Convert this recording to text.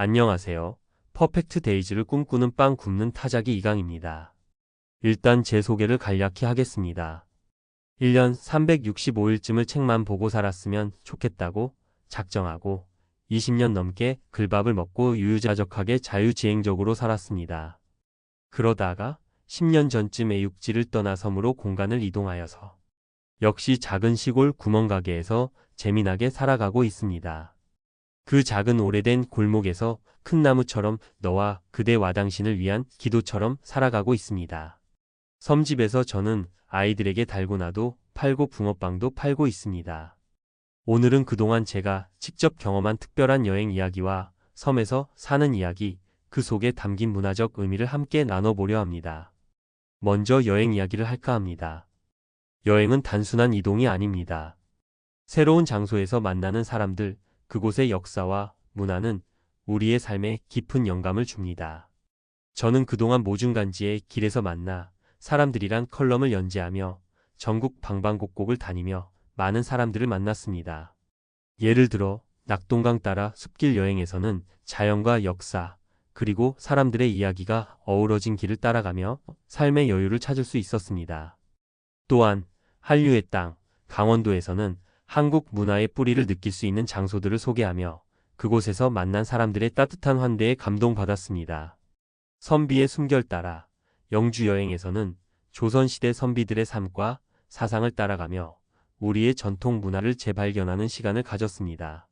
안녕하세요. 퍼펙트 데이즈를 꿈꾸는 빵 굽는 타자기 이강입니다. 일단 제 소개를 간략히 하겠습니다. 1년 365일쯤을 책만 보고 살았으면 좋겠다고 작정하고 20년 넘게 글밥을 먹고 유유자적하게 자유지행적으로 살았습니다. 그러다가 10년 전쯤에 육지를 떠나 섬으로 공간을 이동하여서 역시 작은 시골 구멍가게에서 재미나게 살아가고 있습니다. 그 작은 오래된 골목에서 큰 나무처럼 너와 그대와 당신을 위한 기도처럼 살아가고 있습니다. 섬집에서 저는 아이들에게 달고나도 팔고 붕어빵도 팔고 있습니다. 오늘은 그동안 제가 직접 경험한 특별한 여행 이야기와 섬에서 사는 이야기, 그 속에 담긴 문화적 의미를 함께 나눠보려 합니다. 먼저 여행 이야기를 할까 합니다. 여행은 단순한 이동이 아닙니다. 새로운 장소에서 만나는 사람들, 그곳의 역사와 문화는 우리의 삶에 깊은 영감을 줍니다. 저는 그동안 모중간지의 길에서 만나 사람들이란 컬럼을 연재하며 전국 방방곡곡을 다니며 많은 사람들을 만났습니다. 예를 들어 낙동강 따라 숲길 여행에서는 자연과 역사, 그리고 사람들의 이야기가 어우러진 길을 따라가며 삶의 여유를 찾을 수 있었습니다. 또한 한류의 땅, 강원도에서는 한국 문화의 뿌리를 느낄 수 있는 장소들을 소개하며 그곳에서 만난 사람들의 따뜻한 환대에 감동받았습니다. 선비의 숨결 따라 영주 여행에서는 조선시대 선비들의 삶과 사상을 따라가며 우리의 전통 문화를 재발견하는 시간을 가졌습니다.